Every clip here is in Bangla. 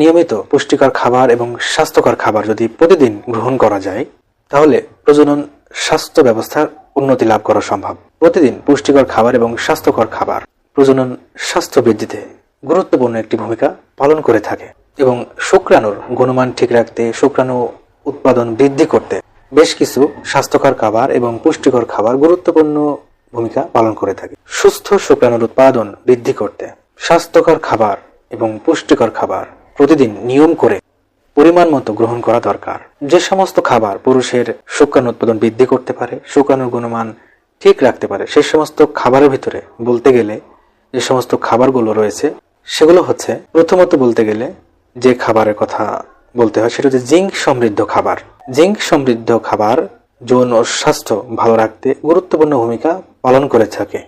নিয়মিত পুষ্টিকর খাবার এবং স্বাস্থ্যকর খাবার যদি প্রতিদিন গ্রহণ করা যায়, তাহলে প্রজনন স্বাস্থ্য ব্যবস্থার উন্নতি লাভ করা সম্ভব। প্রতিদিন পুষ্টিকর খাবার এবং স্বাস্থ্যকর খাবার প্রজনন স্বাস্থ্য বৃদ্ধিতে গুরুত্বপূর্ণ একটি ভূমিকা পালন করে থাকে এবং শুক্রাণুর গুণমান ঠিক রাখতে, শুক্রাণু উৎপাদন বৃদ্ধি করতে বেশ কিছু স্বাস্থ্যকর খাবার এবং পুষ্টিকর খাবার গুরুত্বপূর্ণ ভূমিকা পালন করে থাকে। সুস্থ শুক্রাণুর উৎপাদন বৃদ্ধি করতে স্বাস্থ্যকর খাবার এবং পুষ্টিকর খাবার প্রতিদিন নিয়ম করে পরিমাণ মতো গ্রহণ করা দরকার। যে সমস্ত খাবার পুরুষের শুক্রাণু উৎপাদন বৃদ্ধি করতে পারে, শুক্রাণুর গুণমান ঠিক রাখতে পারে সেই সমস্ত খাবারের ভিতরে বলতে গেলে যে সমস্ত খাবারগুলো রয়েছে, সেগুলো হচ্ছে প্রথমত বলতে গেলে যে খাবারের কথা বলতে হয়, সেটা হচ্ছে জিঙ্ক সমৃদ্ধ খাবার। জিঙ্ক সমৃদ্ধ খাবার যৌন স্বাস্থ্য ভালো রাখতে গুরুত্বপূর্ণ ভূমিকা পালন করে থাকে।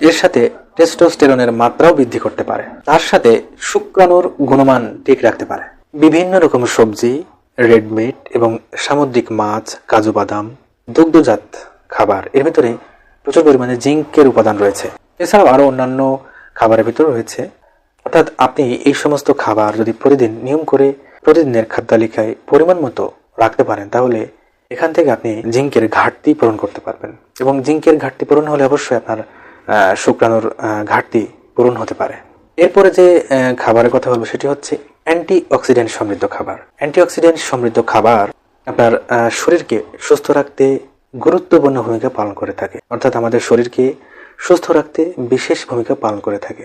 এর সাথে টেস্টোস্টেরনের মাত্রাও বৃদ্ধি করতে পারে। তার সাথে শুক্রাণুর গুণমান ঠিক রাখতে পারে। বিভিন্ন রকম সবজি, রেড মিট এবং সামুদ্রিক মাছ, কাজু বাদাম, দুগ্ধজাত খাবার, এর ভিতরে প্রচুর পরিমাণে জিঙ্কের উপাদান রয়েছে। এছাড়াও আরও অন্যান্য খাবারের ভিতর রয়েছে। অর্থাৎ আপনি এই সমস্ত খাবার যদি প্রতিদিন নিয়ম করে প্রতিদিনের খাদ্য তালিকায় পরিমাণ মতো রাখতে পারেন, তাহলে এখান থেকে আপনি জিঙ্কের ঘাটতি পূরণ করতে পারবেন। এবং জিঙ্কের ঘাটতি পূরণ হলে অবশ্যই আপনার শুক্রাণুর ঘাটতি পূরণ হতে পারে। এরপরে যে খাবারের কথা বলব সেটি হচ্ছে অ্যান্টি অক্সিডেন্ট সমৃদ্ধ খাবার। অ্যান্টি অক্সিডেন্ট সমৃদ্ধ খাবার আপনার শরীরকে সুস্থ রাখতে গুরুত্বপূর্ণ ভূমিকা পালন করে থাকে। অর্থাৎ আমাদের শরীরকে সুস্থ রাখতে বিশেষ ভূমিকা পালন করে থাকে।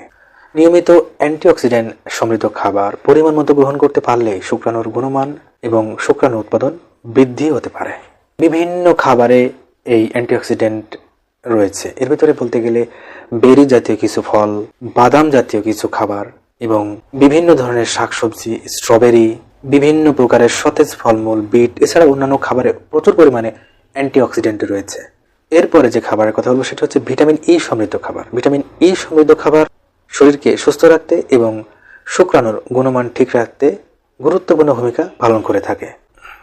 নিয়মিত অ্যান্টিঅক্সিডেন্ট সমৃদ্ধ খাবার পরিমাণ মতো গ্রহণ করতে পারলে শুক্রাণুর গুণমান এবং শুক্রাণু উৎপাদন বৃদ্ধি হতে পারে। বিভিন্ন খাবারে এই অ্যান্টিঅক্সিডেন্ট রয়েছে। এর ভিতরে বলতে গেলে বেরি জাতীয় কিছু ফল, বাদাম জাতীয় কিছু খাবার এবং বিভিন্ন ধরনের শাকসবজি, স্ট্রবেরি, বিভিন্ন প্রকারের সতেজ ফলমূল, বিট, এছাড়া অন্যান্য খাবারে প্রচুর পরিমাণে অ্যান্টিঅক্সিডেন্ট রয়েছে। এরপরে যে খাবারের কথা বলব, সেটা হচ্ছে ভিটামিন ই সমৃদ্ধ খাবার। ভিটামিন ই সমৃদ্ধ খাবার শরীরকে সুস্থ রাখতে এবং শুক্রাণুর গুণমান ঠিক রাখতে গুরুত্বপূর্ণ ভূমিকা পালন করে থাকে।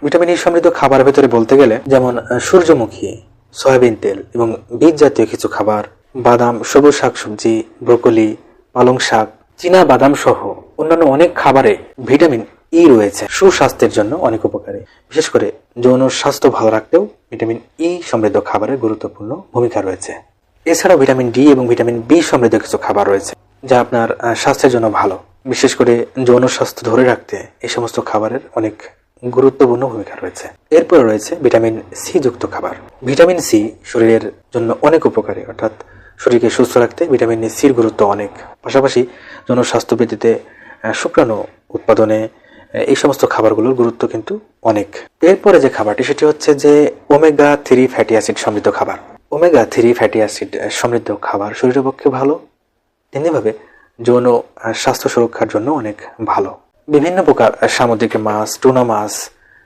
ভিটামিন ই সমৃদ্ধ খাবারের ভেতরে বলতে গেলে যেমন সূর্যমুখী সয়াবিন তেল এবং বীজ জাতীয় কিছু খাবার, বাদাম, সবুজ শাকসবজি, ব্রোকলি, পালং শাক, চীনা বাদাম সহ অন্যান্য অনেক খাবারে ভিটামিন ই রয়েছে। সুস্বাস্থ্যের জন্য অনেক উপকারী। বিশেষ করে যৌন স্বাস্থ্য ভালো রাখতেও ভিটামিন ই সমৃদ্ধ খাবারের গুরুত্বপূর্ণ ভূমিকা রয়েছে। এছাড়াও ভিটামিন ডি এবং ভিটামিন বি সমৃদ্ধ কিছু খাবার রয়েছে, যা আপনার স্বাস্থ্যের জন্য ভালো। বিশেষ করে যৌন স্বাস্থ্য ধরে রাখতে এই সমস্ত খাবারের অনেক গুরুত্বপূর্ণ ভূমিকা রয়েছে। এরপরে রয়েছে ভিটামিন সি যুক্ত খাবার। ভিটামিন সি শরীরের জন্য অনেক উপকারী, অর্থাৎ শরীরকে সুস্থ রাখতে ভিটামিন সির গুরুত্ব অনেক। পাশাপাশি যৌন স্বাস্থ্য বৃদ্ধিতে শুক্রাণু উৎপাদনে এই সমস্ত খাবারগুলোর গুরুত্ব কিন্তু অনেক। এরপরে যে খাবারটি, সেটি হচ্ছে যে ওমেগা থ্রি ফ্যাটি অ্যাসিড সমৃদ্ধ খাবার। ওমেগা থ্রি ফ্যাটি অ্যাসিড সমৃদ্ধ খাবার শরীরের পক্ষে ভালো, তেমনিভাবে যৌন স্বাস্থ্য সুরক্ষার জন্য অনেক ভালো। বিভিন্ন প্রকার সামুদ্রিক মাছ, টুনা মাছ,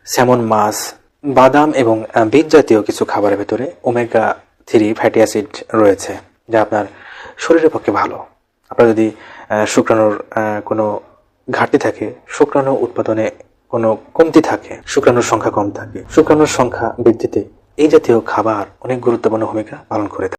স্যামন মাছ, বাদাম এবং বীজ জাতীয় কিছু খাবারের ভেতরে ওমেগা থ্রি ফ্যাটি অ্যাসিড রয়েছে, যা আপনার শরীরের পক্ষে ভালো। আপনার যদি শুক্রাণুর কোনো ঘাটতি থাকে, শুক্রাণু উৎপাদনে কোনো কমতি থাকে, শুক্রাণুর সংখ্যা কম থাকে, শুক্রাণুর সংখ্যা বৃদ্ধিতে এই জাতীয় খাবার অনেক গুরুত্বপূর্ণ ভূমিকা পালন করে থাকে।